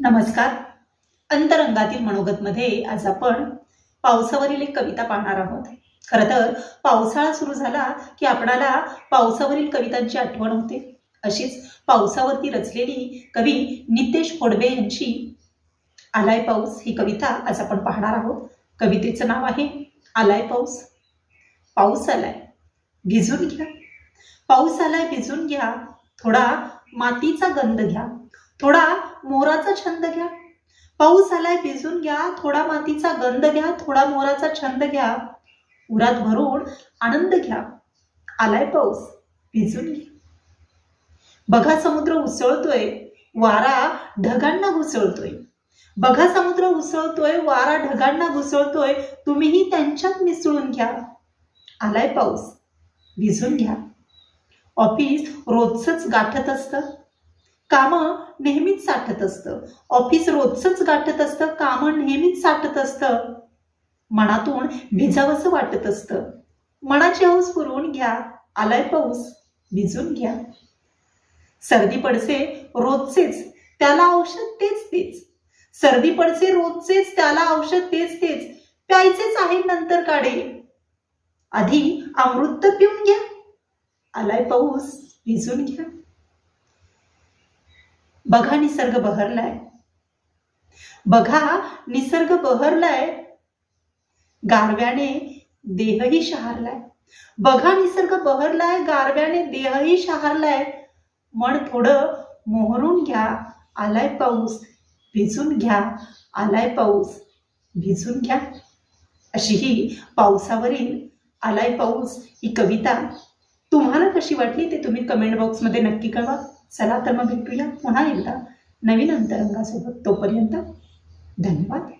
नमस्कार. अंतरंगातील मनोगतमध्ये आज आपण पावसावरील एक कविता पाहणार आहोत. खरं तर पावसाळा सुरू झाला की आपणाला पावसावरील कवितांची आठवण होते. अशीच पावसावरती रचलेली कवी नितेश फोडबे यांची आलाय पाऊस ही कविता आज आपण पाहणार आहोत. कवितेचं नाव आहे आलाय पाऊस. पाऊस आलाय. भिजून घ्या. पाऊस आलाय भिजून घ्या. थोडा मातीचा गंध घ्या. थोडा मोराचा छंद घ्या. पाऊस आलाय भिजून घ्या. थोडा मातीचा गंध घ्या. थोडा मोराचा छंद घ्या. उरात भरून आनंद घ्या. आलाय पाऊस भिजून घ्या बघा समुद्र उसळतोय वारा ढगांना घुसळतोय. बघा समुद्र उसळतोय वारा ढगांना घुसळतोय. तुम्हीही त्यांच्यात मिसळून घ्या. आलाय पाऊस भिजून घ्या. ऑफिस रोजच गाठत असतं. कामं नेहमीच साठत असतं. ऑफिस रोजच गाठत असतं. कामं नेहमीच साठत असतं. मनातून भिजावंसं वाटत असतं. मनाची हौस पुरवून घ्या. आलाय पाऊस. भिजून घ्या. सर्दी पडसे रोजचेच. त्याला औषध तेच तेच. सर्दी पडसे रोजचेच. त्याला औषध तेच तेच. प्यायचेच आहे नंतर काढे. आधी अमृत पिऊन घ्या. आलाय पाऊस भिजून घ्या. बघा निसर्ग बहरलाय. बघा निसर्ग बहरलाय. गारव्याने देहही शहारलाय. बघा निसर्ग बहरलाय गारव्याने देहही शहारलाय. मन थोडं मोहरून घ्या. आलाय पाऊस भिजून घ्या. आलाय पाऊस भिजून घ्या. अशी ही पावसावरील आलाय पाऊस ही कविता तुम्हाला कशी वाटली ते तुम्ही कमेंट बॉक्समध्ये नक्की कळवा. चला तर मग भेटूया पुन्हा एकदा नवीन अंतरंगासोबत. तोपर्यंत धन्यवाद.